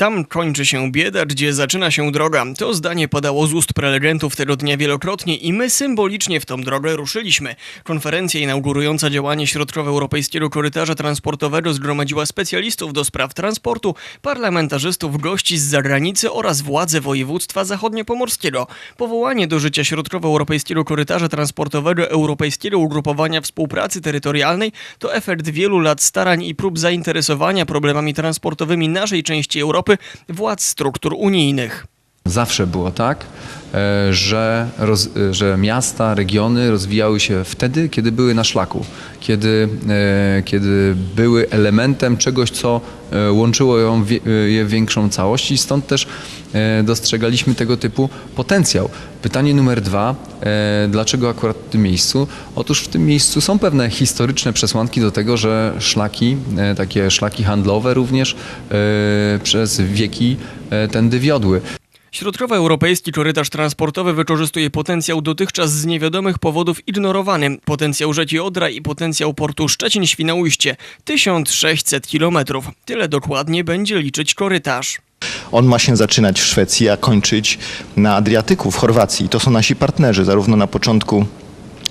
Tam kończy się bieda, gdzie zaczyna się droga. To zdanie padało z ust prelegentów tego dnia wielokrotnie i my symbolicznie w tą drogę ruszyliśmy. Konferencja inaugurująca działanie Środkowoeuropejskiego Korytarza Transportowego zgromadziła specjalistów do spraw transportu, parlamentarzystów, gości z zagranicy oraz władze województwa zachodniopomorskiego. Powołanie do życia Środkowoeuropejskiego Korytarza Transportowego Europejskiego Ugrupowania Współpracy Terytorialnej to efekt wielu lat starań i prób zainteresowania problemami transportowymi naszej części Europy władz struktur unijnych. Zawsze było tak, e, że, roz, e, że miasta, regiony rozwijały się wtedy, kiedy były na szlaku, kiedy, e, kiedy były elementem czegoś, co łączyło ją, je w większą całość i stąd też dostrzegaliśmy tego typu potencjał. Pytanie numer dwa, dlaczego akurat w tym miejscu? Otóż w tym miejscu są pewne historyczne przesłanki do tego, że szlaki, takie szlaki handlowe również przez wieki tędy wiodły. Środkowoeuropejski korytarz transportowy wykorzystuje potencjał dotychczas z niewiadomych powodów ignorowany. Potencjał rzeki Odra i potencjał portu Szczecin-Świnoujście 1600 km. Tyle dokładnie będzie liczyć korytarz. On ma się zaczynać w Szwecji, a kończyć na Adriatyku w Chorwacji. To są nasi partnerzy, zarówno na początku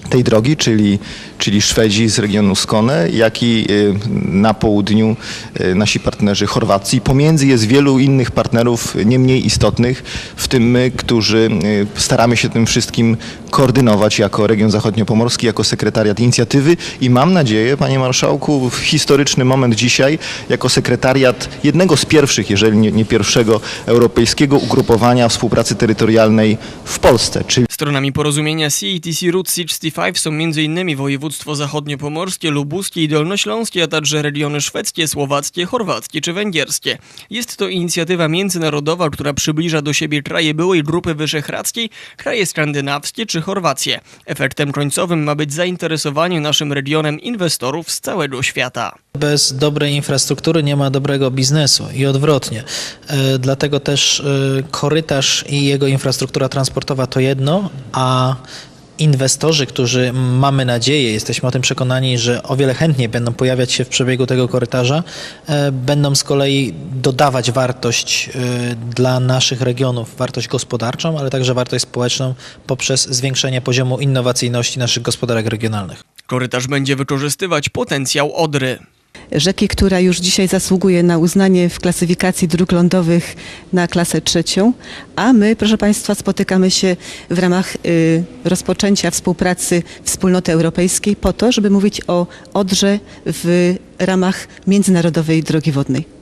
tej drogi, czyli, czyli Szwedzi z regionu Skone, jak i y, na południu y, nasi partnerzy Chorwacji. Pomiędzy jest wielu innych partnerów nie mniej istotnych, w tym my, którzy y, staramy się tym wszystkim koordynować jako region zachodniopomorski, jako sekretariat inicjatywy i mam nadzieję, panie marszałku, historyczny moment dzisiaj, jako sekretariat jednego z pierwszych, jeżeli nie, nie pierwszego, europejskiego ugrupowania współpracy terytorialnej w Polsce, czyli Stronami porozumienia CETC Route 65 są m.in. województwo zachodniopomorskie, lubuskie i dolnośląskie, a także regiony szwedzkie, słowackie, chorwackie czy węgierskie. Jest to inicjatywa międzynarodowa, która przybliża do siebie kraje byłej Grupy Wyszehradzkiej, kraje skandynawskie czy Chorwację. Efektem końcowym ma być zainteresowanie naszym regionem inwestorów z całego świata. Bez dobrej infrastruktury nie ma dobrego biznesu i odwrotnie. E, Dlatego też e, korytarz i jego infrastruktura transportowa to jedno, a inwestorzy, którzy mamy nadzieję, jesteśmy o tym przekonani, że o wiele chętniej będą pojawiać się w przebiegu tego korytarza, e, będą z kolei dodawać wartość e, dla naszych regionów, wartość gospodarczą, ale także wartość społeczną poprzez zwiększenie poziomu innowacyjności naszych gospodarek regionalnych. Korytarz będzie wykorzystywać potencjał Odry. Rzeki, która już dzisiaj zasługuje na uznanie w klasyfikacji dróg lądowych na klasę trzecią, a my, proszę Państwa, spotykamy się w ramach y, rozpoczęcia współpracy Wspólnoty Europejskiej po to, żeby mówić o Odrze w ramach Międzynarodowej Drogi Wodnej.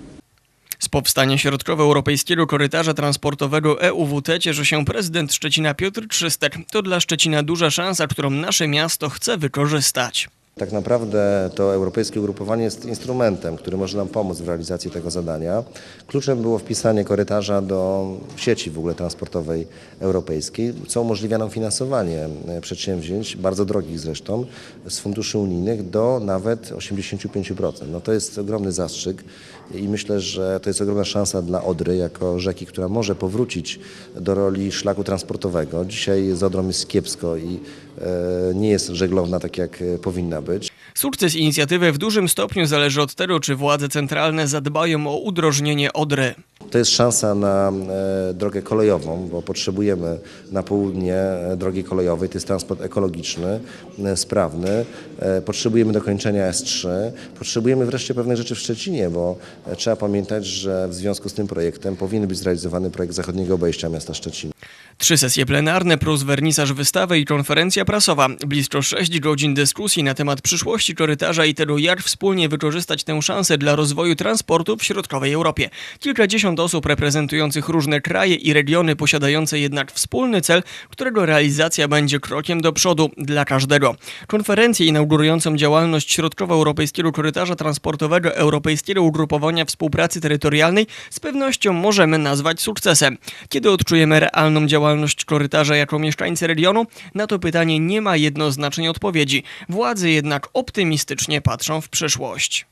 Z powstania środkowoeuropejskiego korytarza transportowego EUWT cieszy się prezydent Szczecina Piotr Trzystek. To dla Szczecina duża szansa, którą nasze miasto chce wykorzystać. Tak naprawdę to europejskie ugrupowanie jest instrumentem, który może nam pomóc w realizacji tego zadania. Kluczem było wpisanie korytarza do sieci w ogóle transportowej europejskiej, co umożliwia nam finansowanie e, przedsięwzięć, bardzo drogich zresztą, z funduszy unijnych do nawet 85%. No to jest ogromny zastrzyk i myślę, że to jest ogromna szansa dla Odry jako rzeki, która może powrócić do roli szlaku transportowego. Dzisiaj z Odrą jest kiepsko i nie jest żeglowna tak jak e, powinna być. Sukces inicjatywy w dużym stopniu zależy od tego, czy władze centralne zadbają o udrożnienie Odry. To jest szansa na e, drogę kolejową, bo potrzebujemy na południe e, drogi kolejowej. To jest transport ekologiczny, e, sprawny. E, potrzebujemy dokończenia S3. Potrzebujemy wreszcie pewnych rzeczy w Szczecinie, bo e, trzeba pamiętać, że w związku z tym projektem powinien być zrealizowany projekt zachodniego obejścia miasta Szczecina. Trzy sesje plenarne plus wernisaż wystawy i konferencja prasowa. Blisko 6 godzin dyskusji na temat przyszłości korytarza i tego, jak wspólnie wykorzystać tę szansę dla rozwoju transportu w środkowej Europie. Kilkadziesiąt osób reprezentujących różne kraje i regiony posiadające jednak wspólny cel, którego realizacja będzie krokiem do przodu dla każdego. Konferencję inaugurującą działalność Środkowoeuropejskiego Korytarza Transportowego Europejskiego Ugrupowania Współpracy Terytorialnej z pewnością możemy nazwać sukcesem. Kiedy odczujemy realną działalność korytarza jako mieszkańcy regionu? Na to pytanie nie ma jednoznacznej odpowiedzi. Władze jednak optymistycznie patrzą w przyszłość.